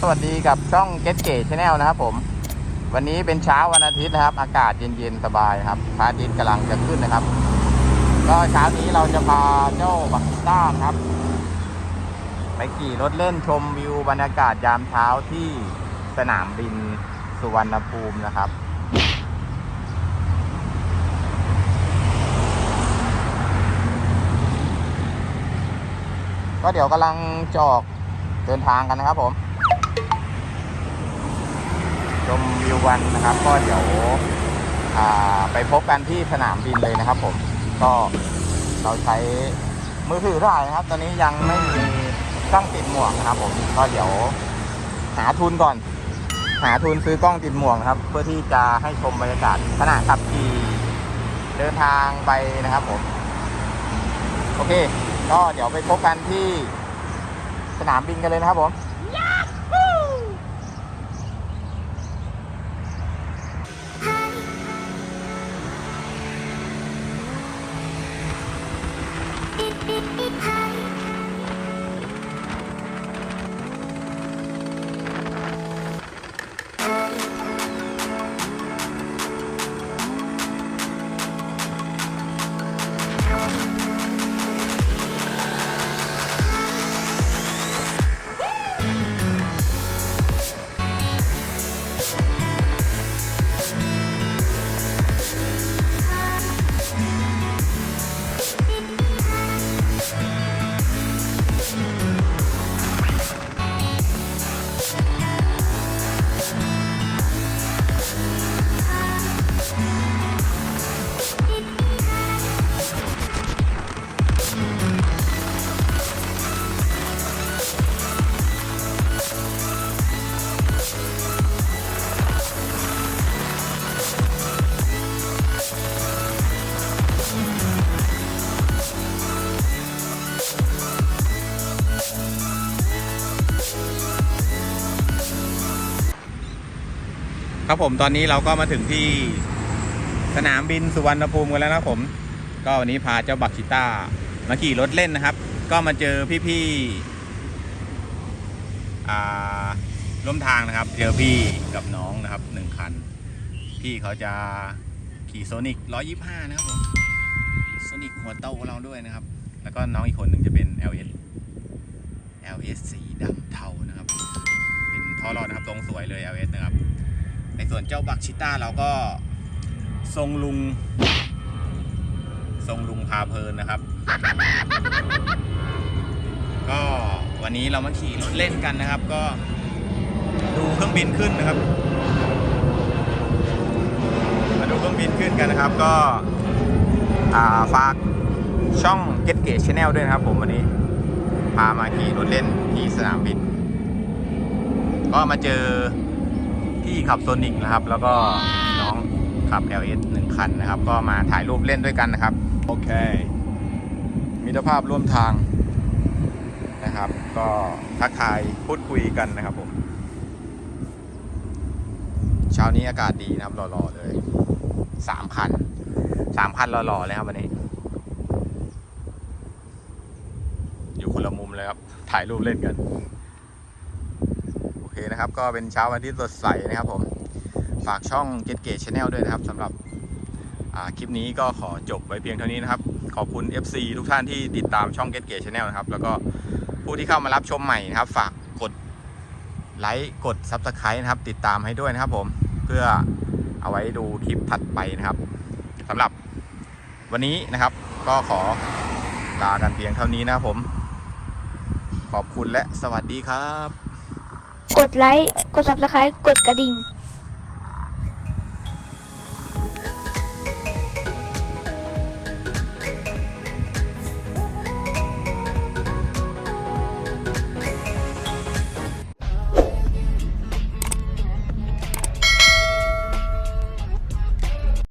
สวัสดีกับช่อง Get g a t Channel นะครับผม วันนี้เป็นเช้าวันอาทิตย์นะครับ อากาศเย็นๆสบายครับพระอาทิตย์กำลังจะขึ้นนะครับ ก็เช้านี้เราจะพาเจ้าบักต้าครับ ไปขี่รถเล่นชมวิวบรรยากาศยามเช้าที่สนามบินสุวรรณภูมินะครับก็เดี๋ยวกำลังจออกเดินทางกันนะครับผม ชมวิววันนะครับ ก็เดี๋ยวไปพบกันที่สนามบินเลยนะครับ ผมก็เราใช้มือถือถ่ายนะครับ ตอนนี้ยังไม่มีกล้องติดหมวกนะครับ ผมก็เดี๋ยวหาทุนก่อน หาทุนซื้อกล้องติดหมวกนะครับ เพื่อที่จะให้ชมบรรยากาศขณะขับขี่เดินทางไปนะครับผมโอเค ก็เดี๋ยวไปพบกันที่สนามบินกันเลยนะครับผม ครับผมตอนนี้เราก็มาถึงที่สนามบินสุวรรณภูมิกันแล้วนะผม ก็วันนี้พาเจ้าบักชิต้ามาขี่รถเล่นนะครับ ก็มาเจอพี่ๆร่วมทางนะครับ เจอพี่กับน้องนะครับหนึ่งคัน พี่เขาจะขี่โซนิก125นะครับผมโซนิกหัวเต้าของเราด้วยนะครับ แล้วก็น้องอีกคนหนึ่งจะเป็น LS LS สีดำเทานะครับ เป็นท่อรอดนะครับ ตรงสวยเลย LS นะครับ ส่วนเจ้าบักชิต้าเราก็ทรงลุง ทรงลุงพาเพลินนะครับ ก็วันนี้เรามาขี่รถเล่นกันนะครับ ก็ดูเครื่องบินขึ้นนะครับ มาดูเครื่องบินขึ้นกันนะครับ ก็าฝากช่อง Get g a t Channel ด้วยนะครับ ผมวันนี้ พามาขี่รถเล่นที่สนามบิน ก็มาเจอ พี่ขับโซนิกนะครับ แล้วก็น้องขับ LS หนึ่งคันนะครับ ก็มาถ่ายรูปเล่นด้วยกันนะครับ โอเค มิตรภาพร่วมทางนะครับ ก็ทักทายพูดคุยกันนะครับผมเช้านี้อากาศดีนะครับหล่อๆเลยสามคันสามคันหล่อๆเลยครับวันนี้ อยู่คนละมุมเลยครับ ถ่ายรูปเล่นกันโอ เคนะครับ ก็เป็นเช้าวันที่สดใสนะครับผม ฝากช่อง Get g a t Channel ด้วยนะครับสำหรับคลิปนี้ก็ขอจบไว้เพียงเท่านี้นะครับ ขอบคุณ FC ทุกท่านที่ติดตามช่อง Get g a t Channel นะครับ แล้วก็ผู้ที่เข้ามารับชมใหม่นะครับ ฝากกดไลค์กด Subscribe นะครับ ติดตามให้ด้วยนะครับผมเพื่อเอาไว้ดูคลิปถัดไปนะครับสำหรับวันนี้นะครับก็ขอลากันเพียงเท่านี้นะครับผม ขอบคุณและสวัสดีครับ กดไลค์ กด subscribe กดกระดิ่ง